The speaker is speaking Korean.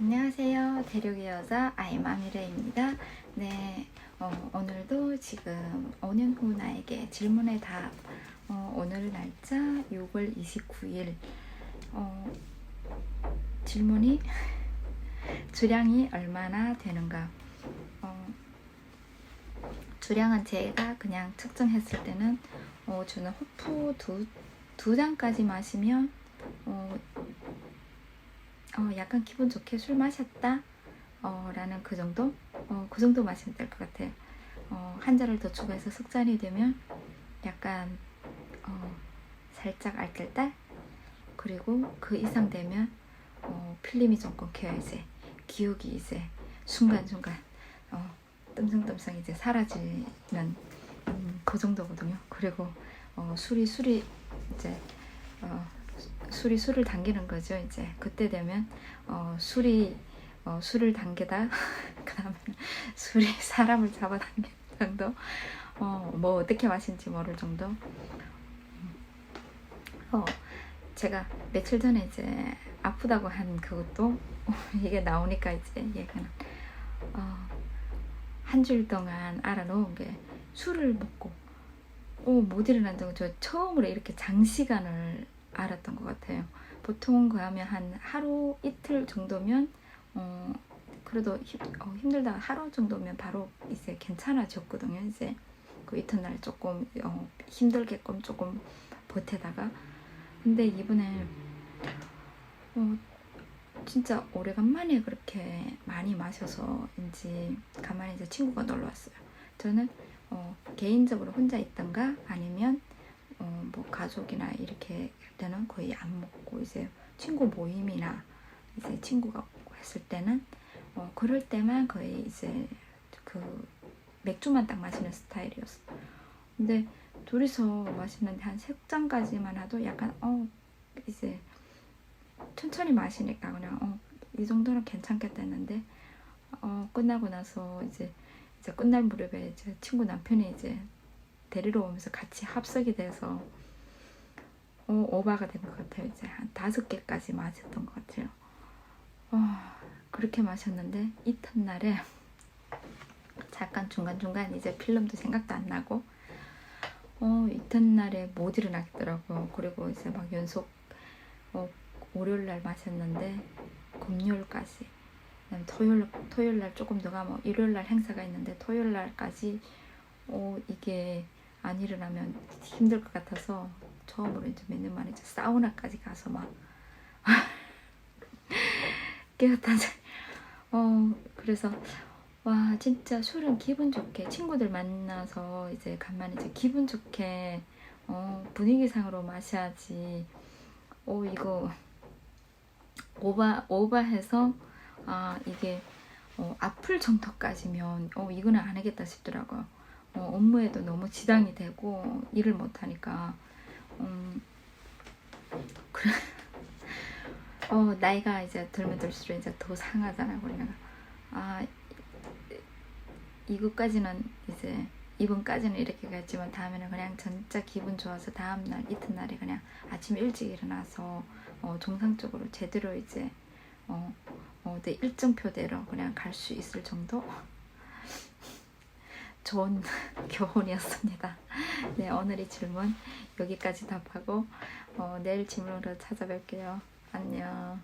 안녕하세요. 대륙의 여자 아이마미레입니다. 네, 어, 오늘도 지금 5년 후 나에게 질문의 답. 어, 오늘 날짜 6월 29일. 어, 질문이 주량이 얼마나 되는가? 어, 주량은 제가 그냥 측정했을 때는 어, 저는 호프 두, 두 잔까지 마시면 어, 어, 약간 기분 좋게 술 마셨다? 어, 라는 그 정도? 어, 그 정도 마시면 될 것 같아요. 어, 한 잔을 더 추가해서 숙잔이 되면 약간 어, 살짝 알뜰딸 그리고 그 이상 되면 어, 필름이 좀 끊겨야 이제. 기억이 이제 순간순간 어, 뜸성뜸성 이제 사라지는 음, 그 정도거든요. 그리고 어, 술이 술이 이제 어, 술이 술을 당기는 거죠. 이제 그때 되면 어, 술이 어, 술을 당기다 그다음에 술이 사람을 잡아당기는 정도. 어, 뭐 어떻게 마신지 모를 정도. 어, 제가 며칠 전에 이제 아프다고 한 그것도 이게 나오니까 이제 얘가는 어, 한 주일 동안 알아놓은 게 술을 먹고 어, 못 일어난다고 저 처음으로 이렇게 장시간을 알았던 것 같아요. 보통 그러면 한 하루 이틀 정도면 어 그래도 힘, 어, 힘들다가 하루 정도면 바로 이제 괜찮아졌거든요. 이제 그 이튿날 조금 어, 힘들게끔 조금 버티다가 근데 이번에 어, 진짜 오래간만에 그렇게 많이 마셔서인지 가만히 이제 친구가 놀러 왔어요. 저는 어, 개인적으로 혼자 있던가 아니면 가족이나 이렇게 할 때는 거의 안 먹고 이제 친구 모임이나 이제 친구가 했을 때는 어, 그럴 때만 거의 이제 그 맥주만 딱 마시는 스타일이었어. 근데 둘이서 마시는데 한 세 잔까지만 해도 약간 어 이제 천천히 마시니까 그냥 어 이 정도는 괜찮겠다 했는데 어 끝나고 나서 이제 이제 끝날 무렵에 이제 친구 남편이 이제 데리러 오면서 같이 합석이 돼서 어, 오바가 된 것 같아요. 이제 한 다섯 개까지 마셨던 것 같아요. 어, 그렇게 마셨는데 이튿날에 잠깐 중간중간 이제 필름도 생각도 안 나고 어, 이튿날에 못 일어나겠더라고요. 그리고 이제 막 연속 어, 월요일날 마셨는데 금요일까지 토요일 토요일날 조금 더 가면 일요일날 행사가 있는데 토요일날까지 어, 이게 안 일어나면 힘들 것 같아서 처음으로 이제 몇 년 만에 이제 사우나까지 가서 막 깨었다. 어 그래서 와 진짜 술은 기분 좋게 친구들 만나서 이제 간만에 이제 기분 좋게 어 분위기상으로 마셔야지. 어 이거 오바 오바해서 아 이게 어, 아플 정도까지면 어 이거는 안 하겠다 싶더라고요. 어, 업무에도 너무 지장이 되고 일을 못 하니까. 음, 그래. 어 나이가 이제 들면 들수록 이제 더 상하잖아 우리가. 아 이거까지는 이제 이번까지는 이렇게 갔지만 다음에는 그냥 진짜 기분 좋아서 다음날 이튿날에 그냥 아침 일찍 일어나서 어, 정상적으로 제대로 이제 어, 어, 내 일정표대로 그냥 갈 수 있을 정도 좋은 교훈이었습니다. 네, 오늘의 질문 여기까지 답하고 어, 내일 질문으로 찾아뵐게요. 안녕.